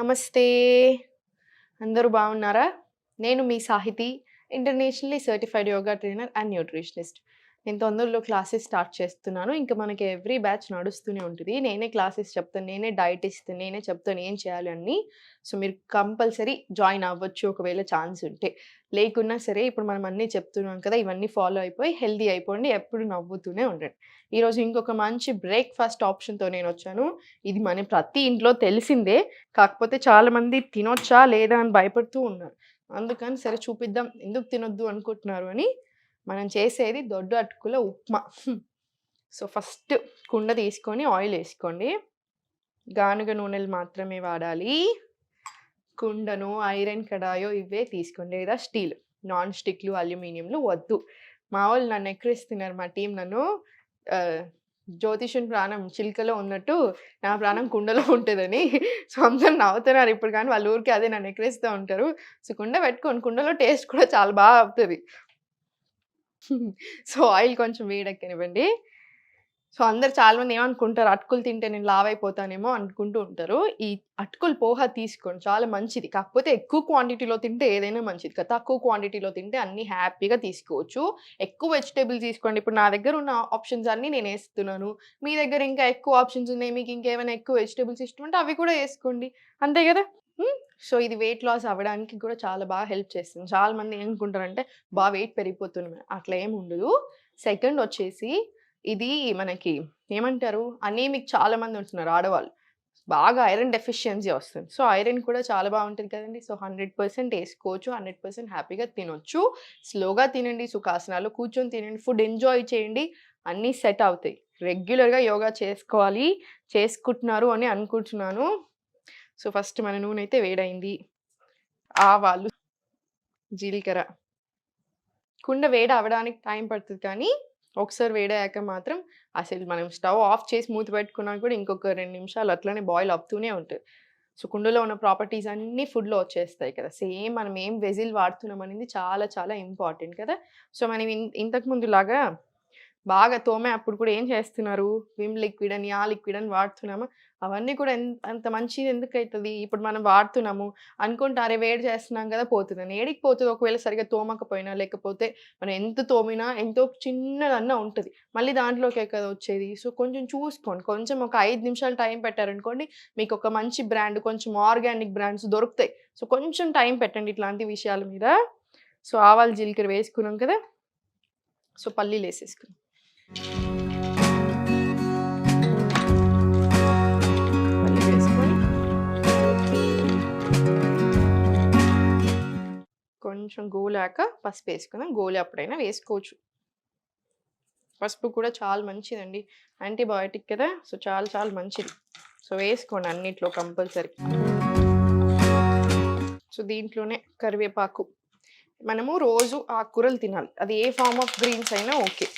నమస్తే. అందరూ బాగున్నారా? నేను మీ Sahithi internationally certified yoga trainer and nutritionist. నేను తొందరలో క్లాసెస్ స్టార్ట్ చేస్తున్నాను. ఇంకా మనకి ఎవ్రీ బ్యాచ్ నడుస్తూనే ఉంటుంది. నేనే క్లాసెస్ చెప్తాను. నేనే డైట్ ఇస్తాను. నేనే చెప్తాను ఏం చేయాలి అని సో మీరు కంపల్సరీ జాయిన్ అవ్వచ్చు ఒకవేళ ఛాన్స్ ఉంటే. లేకున్నా సరే ఇప్పుడు మనం అన్నీ చెప్తున్నాం కదా ఇవన్నీ ఫాలో అయిపోయి హెల్దీ అయిపోండి. ఎప్పుడు నవ్వుతూనే ఉండండి. ఈరోజు ఇంకొక మంచి బ్రేక్ఫాస్ట్ ఆప్షన్తో నేను వచ్చాను. ఇది మన ప్రతి ఇంట్లో తెలిసిందే. కాకపోతే చాలామంది తినొచ్చా లేదా అని భయపడుతూ ఉన్నారు. అందుకని సరే చూపిద్దాం. ఎందుకు తినొద్దు అనుకుంటున్నారు అని మనం చేసేది దొడ్డు అటుకుల ఉప్మా. సో ఫస్ట్ కుండ తీసుకొని ఆయిల్ వేసుకోండి. గానుగ నూనెలు మాత్రమే వాడాలి. కుండను ఐరన్ కడాయో ఇవే తీసుకోండి. లేదా స్టీల్ నాన్ స్టిక్లు అల్యూమినియంలు వద్దు. మా వాళ్ళు నన్ను ఎక్కిరిస్తున్నారు. మా టీం నన్ను జ్యోతిషుని ప్రాణం చిలుకలో ఉన్నట్టు నా ప్రాణం కుండలో ఉంటుందని. సో అందరు నవ్వుతున్నారు ఇప్పుడు కానీ. వాళ్ళ ఊరికి అదే నన్ను ఎక్కిరిస్తూ ఉంటారు. సో కుండ పెట్టుకోండి. కుండలో టేస్ట్ కూడా చాలా బాగా అవుతుంది. సో ఆయిల్ కొంచెం వేడెక్కనివ్వండి. సో అందరు చాలా మంది ఏమనుకుంటారు అటుకులు తింటే నేను లావ్ అయిపోతానేమో అనుకుంటూ ఉంటారు. ఈ అటుకులు పోహ తీసుకోండి చాలా మంచిది. కాకపోతే ఎక్కువ క్వాంటిటీలో తింటే ఏదైనా మంచిది కదా. తక్కువ క్వాంటిటీలో తింటే అన్ని హ్యాపీగా తీసుకోవచ్చు. ఎక్కువ వెజిటేబుల్స్ తీసుకోండి. ఇప్పుడు నా దగ్గర ఉన్న ఆప్షన్స్ అన్నీ నేను వేస్తున్నాను. మీ దగ్గర ఇంకా ఎక్కువ ఆప్షన్స్ ఉన్నాయి మీకు ఇంకేమైనా ఎక్కువ వెజిటేబుల్స్ ఇష్టం ఉంటే అవి కూడా వేసుకోండి. అంతే కదా? సో ఇది వెయిట్ లాస్ అవ్వడానికి కూడా చాలా బాగా హెల్ప్ చేస్తుంది. చాలా మంది ఏమనుకుంటారంటే బాగా వెయిట్ పెరిగిపోతుంది. అట్లా ఏమి ఉండదు. సెకండ్ వచ్చేసి ఇది మనకి ఏమంటారు? అనేమిక్ చాలా మంది ఉంటున్నారు ఆడవాళ్ళు. బాగా ఐరన్ డెఫిషియన్సీ వస్తుంది. సో ఐరన్ కూడా చాలా బాగుంటుంది కదండి. సో హండ్రెడ్ పర్సెంట్ వేసుకోవచ్చు హండ్రెడ్ పర్సెంట్ హ్యాపీగా తినొచ్చు. స్లోగా తినండి సుఖాసనాలు కూర్చొని తినండి ఫుడ్ ఎంజాయ్ చేయండి అన్నీ సెట్ అవుతాయి. రెగ్యులర్గా యోగా చేసుకోవాలి చేసుకుంటున్నారు అని అనుకుంటున్నాను. సో ఫస్ట్ మన నూనె అయితే వేడైంది ఆవాలు జీలకర్ర. కుండ వేడి అవ్వడానికి టైం పడుతుంది కానీ ఒకసారి వేడయ్యాక మాత్రం అసలు మనం స్టవ్ ఆఫ్ చేసి మూత పెట్టుకున్నా కూడా ఇంకొక రెండు నిమిషాలు అట్లనే బాయిల్ అవుతూనే ఉంటుంది. సో కుండలో ఉన్న ప్రాపర్టీస్ అన్నీ ఫుడ్లో వచ్చేస్తాయి కదా. సేమ్ మనం ఏం వెజిల్ వాడుతున్నాం అనేది చాలా చాలా ఇంపార్టెంట్ కదా. సో మనం ఇన్- లాగా బాగా తోమే అప్పుడు కూడా ఏం చేస్తున్నారు? విమ్ లిక్విడ్ అని ఆ లిక్విడ్ అని వాడుతున్నామా? అవన్నీ కూడా ఎంత అంత మంచిది ఎందుకు అవుతుంది ఇప్పుడు మనం వాడుతున్నాము అనుకుంటారే వేడి చేస్తున్నాం కదా పోతుంది. ఏడికి పోతుంది? ఒకవేళ సరిగా తోమకపోయినా లేకపోతే మనం ఎంత తోమినా ఎంతో చిన్నదన్నా ఉంటుంది. మళ్ళీ దాంట్లోకే కదా వచ్చేది. సో కొంచెం చూసుకోండి. కొంచెం ఒక ఐదు నిమిషాలు టైం పెట్టారనుకోండి మీకు ఒక మంచి బ్రాండ్ కొంచెం ఆర్గానిక్ బ్రాండ్స్ దొరుకుతాయి. సో కొంచెం టైం పెట్టండి ఇట్లాంటి విషయాల మీద. సో ఆవాలు జీలకర్ర వేసుకున్నాం కదా? సో పల్లీలు వేసేసుకున్నాం. పల్లీలు వేసుకొని కొంచెం గోలాక పసుపు వేసుకుందాం. గోలి అప్పుడైనా వేసుకోవచ్చు. పసుపు కూడా చాలా మంచిదండి. యాంటీబయాటిక్ కదా సో చాలా చాలా మంచిది. సో వేసుకోండి అన్నిట్లో కంపల్సరీ. సో దీంట్లోనే కరివేపాకు. మనము రోజు ఆకుకూరలు తినాలి. అది ఏ ఫార్మ్ ఆఫ్ గ్రీన్స్ అయినా ఓకే.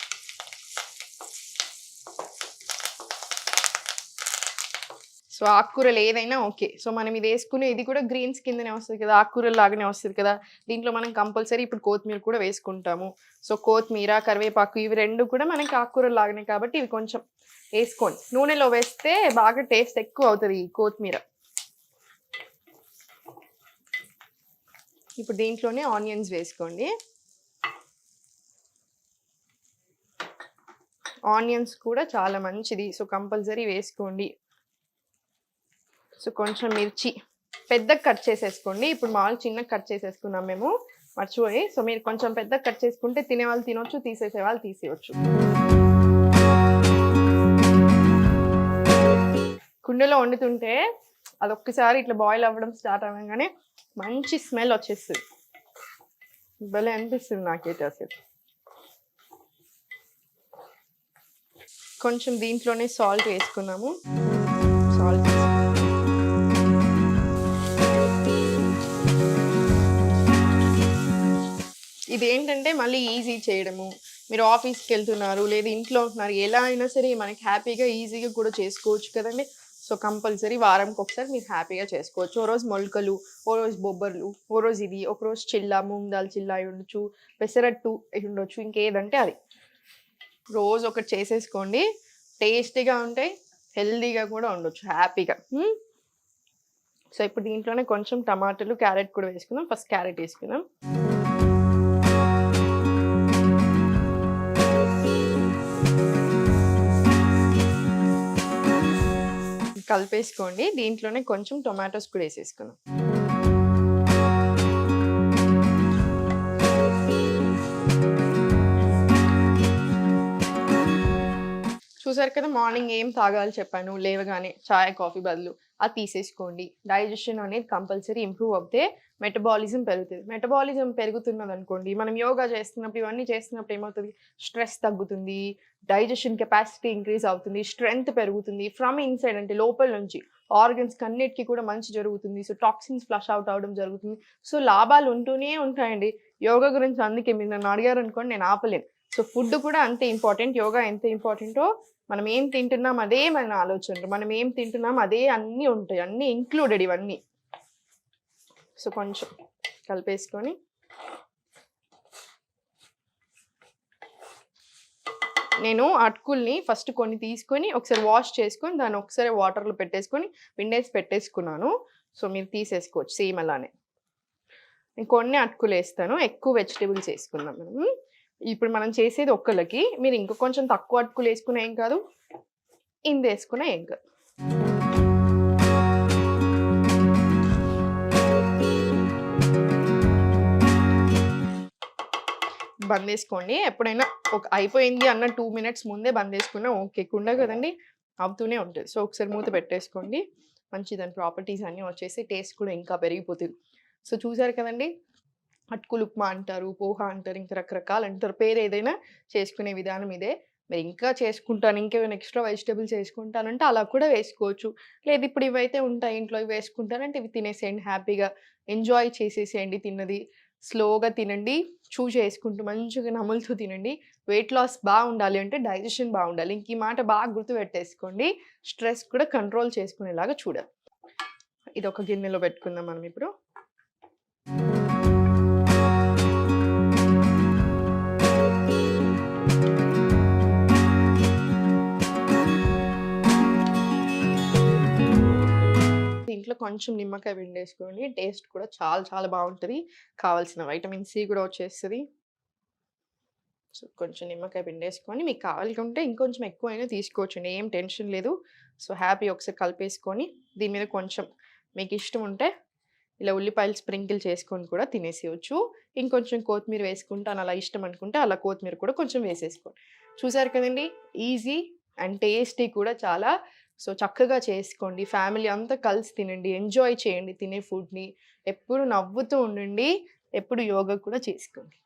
సో ఆకుకూరలు ఏదైనా ఓకే. సో మనం ఇది వేసుకునే ఇది కూడా గ్రీన్స్ కిందనే వస్తుంది కదా ఆకుకూరలు లాగానే వస్తుంది కదా దీంట్లో మనం కంపల్సరీ ఇప్పుడు కొత్తిమీర కూడా వేసుకుంటాము. సో కొత్తిమీర కరివేపాకు ఇవి రెండు కూడా మనకి ఆకుకూరలు లాగానే కాబట్టి ఇవి కొంచెం వేసుకోండి. నూనెలో వేస్తే బాగా టేస్ట్ ఎక్కువ అవుతుంది ఈ కొత్తిమీర. ఇప్పుడు దీంట్లోనే ఆనియన్స్ వేసుకోండి. ఆనియన్స్ కూడా చాలా మంచిది. సో కంపల్సరీ వేసుకోండి. సో కొంచెం మిర్చి పెద్దగా కట్ చేసేసుకోండి. ఇప్పుడు మామూలు చిన్నగా కట్ చేసేసుకున్నాం మేము. మర్చిపోయి. సో మీరు కొంచెం పెద్దగా కట్ చేసుకుంటే తినే వాళ్ళు తినొచ్చు తీసేసే వాళ్ళు తీసేయచ్చు. కుండలో వండుతుంటే అది ఒక్కసారి ఇట్లా బాయిల్ అవ్వడం స్టార్ట్ అవ్వగానే మంచి స్మెల్ వచ్చేస్తుంది. భలే అనిపిస్తుంది నాకైతే అసలు. కొంచెం దీంట్లోనే సాల్ట్ వేసుకున్నాము. సాల్ట్ ఇది ఏంటంటే మళ్ళీ ఈజీ చేయడము. మీరు ఆఫీస్కి వెళ్తున్నారు లేదా ఇంట్లో ఉంటున్నారు ఎలా అయినా సరే మనకి హ్యాపీగా ఈజీగా కూడా చేసుకోవచ్చు కదండి. సో కంపల్సరీ వారంకి ఒకసారి మీరు హ్యాపీగా చేసుకోవచ్చు. ఓ రోజు మొలకలు ఓ రోజు బొబ్బర్లు ఓ రోజు ఇది ఒక రోజు చిల్లా మూంగ్ దాల్ చిల్లా అయి ఉండొచ్చు పెసరట్టు అయి ఉండొచ్చు ఇంకేదంటే అది. రోజు ఒకటి చేసేసుకోండి. టేస్టీగా ఉంటాయి హెల్దీగా కూడా ఉండొచ్చు హ్యాపీగా. సో ఇప్పుడు దీంట్లోనే కొంచెం టమాటాలు క్యారెట్ కూడా వేసుకుందాం. ఫస్ట్ క్యారెట్ వేసుకుందాం. కలిపేసుకోండి. దీంట్లోనే కొంచెం టొమాటోస్ కూడా వేసేసుకుందాం. చూసారు కదా మార్నింగ్ ఏం తాగాలి చెప్పాను. లేవగానే చాయ్ కాఫీ బదులు అది తీసేసుకోండి. డైజెషన్ అనేది కంపల్సరీ ఇంప్రూవ్ అవుతే మెటబాలిజం పెరుగుతుంది. మెటబాలిజం పెరుగుతున్నది అనుకోండి మనం యోగా చేస్తున్నప్పుడు ఇవన్నీ చేస్తున్నప్పుడు ఏమవుతుంది? స్ట్రెస్ తగ్గుతుంది డైజెషన్ కెపాసిటీ ఇంక్రీజ్ అవుతుంది స్ట్రెంగ్త్ పెరుగుతుంది. ఫ్రమ్ ఇన్సైడ్ అంటే లోపల నుంచి ఆర్గన్స్ కన్నిటికి కూడా మంచి జరుగుతుంది. సో టాక్సిన్స్ ఫ్లష్ అవుట్ అవడం జరుగుతుంది. సో లాభాలు ఉంటూనే ఉంటాయండి. యోగా గురించి అందుకే మీరు నన్ను అడిగారు అనుకోండి నేను ఆపలేను. సో ఫుడ్ కూడా అంతే ఇంపార్టెంట్ యోగా ఎంత ఇంపార్టెంటో మనం ఏం తింటున్నాం అదే మన ఆలోచనలు. మనం ఏం తింటున్నాం అదే అన్నీ ఉంటాయి. అన్నీ ఇంక్లూడెడ్ ఇవన్నీ. సో కొంచెం కలిపేసుకొని నేను అటుకుల్ని ఫస్ట్ కొన్ని తీసుకొని ఒకసారి వాష్ చేసుకొని దాన్ని ఒకసారి వాటర్లో పెట్టేసుకొని పిండేసి పెట్టేసుకున్నాను. సో మీరు తీసేసుకోవచ్చు సేమ్ అలానే. నేను కొన్ని అటుకులు వేస్తాను. ఎక్కువ వెజిటేబుల్స్ వేసుకుందాం మనం. ఇప్పుడు మనం చేసేది ఒక్కళ్ళకి. మీరు ఇంకా కొంచెం తక్కువ అటుకులు వేసుకున్నా ఏం కాదు. ఇంత వేసుకున్నా ఏం కాదు. బంద్ చేసుకోండి ఎప్పుడైనా ఒక అయిపోయింది అన్న టూ మినిట్స్ ముందే బంద్ చేసుకున్నా ఓకే. కుండ కదండి అవుతూనే ఉంటుంది. సో ఒకసారి మూత పెట్టేసుకోండి. మంచి దాని ప్రాపర్టీస్ అన్నీ వచ్చేసి టేస్ట్ కూడా ఇంకా పెరిగిపోతుంది. సో చూసారు కదండి అటుకులు ఉప్మా అంటారు పోహా అంటారు ఇంకా రకరకాలు అంటారు. పేరు ఏదైనా చేసుకునే విధానం ఇదే. మీరు ఇంకా చేసుకుంటాను ఇంకేమైనా ఎక్స్ట్రా వెజిటేబుల్స్ వేసుకుంటానంటే అలా కూడా వేసుకోవచ్చు. లేదు ఇప్పుడు ఇవైతే ఉంటాయి ఇంట్లో ఇవి వేసుకుంటానంటే ఇవి తినేసేయండి హ్యాపీగా ఎంజాయ్ చేసేసేయండి తిన్నది. స్లోగా తినండి చూ చేసుకుంటూ మంచిగా నములుతూ తినండి. వెయిట్ లాస్ బాగుండాలి అంటే డైజెషన్ బాగుండాలి. ఇంక ఈ మాట బాగా గుర్తుపెట్టేసుకోండి స్ట్రెస్ కూడా కంట్రోల్ చేసుకునేలాగా చూడాలి. ఇది ఒక గిన్నెలో పెట్టుకుందాం మనం ఇప్పుడు. కొంచెం నిమ్మకాయ పిండేసుకోండి టేస్ట్ కూడా చాలా చాలా బాగుంటుంది. కావాల్సిన వైటమిన్ సి కూడా వచ్చేస్తుంది. సో కొంచెం నిమ్మకాయ పిండేసుకొని మీకు కావాలనుకుంటే ఇంకొంచెం ఎక్కువైనా తీసుకోవచ్చు ఏం టెన్షన్ లేదు. సో హ్యాపీ ఒకసారి కలిపేసుకొని దీని మీద కొంచెం మీకు ఇష్టం ఉంటే ఇలా ఉల్లిపాయలు స్ప్రింకిల్ చేసుకొని కూడా తినేసేయచ్చు. ఇంకొంచెం కొత్తిమీర వేసుకుంటాను అలా ఇష్టం అనుకుంటే అలా కొత్తిమీర కూడా కొంచెం వేసేసుకోండి. చూసారు కదండి? ఈజీ అండ్ టేస్టీ కూడా చాలా సో చక్కగా చేసుకోండి. ఫ్యామిలీ అంతా కలిసి తినండి. ఎంజాయ్ చేయండి తినే ఫుడ్ని. ఎప్పుడు నవ్వుతూ ఉండండి. ఎప్పుడు యోగా కూడా చేసుకోండి.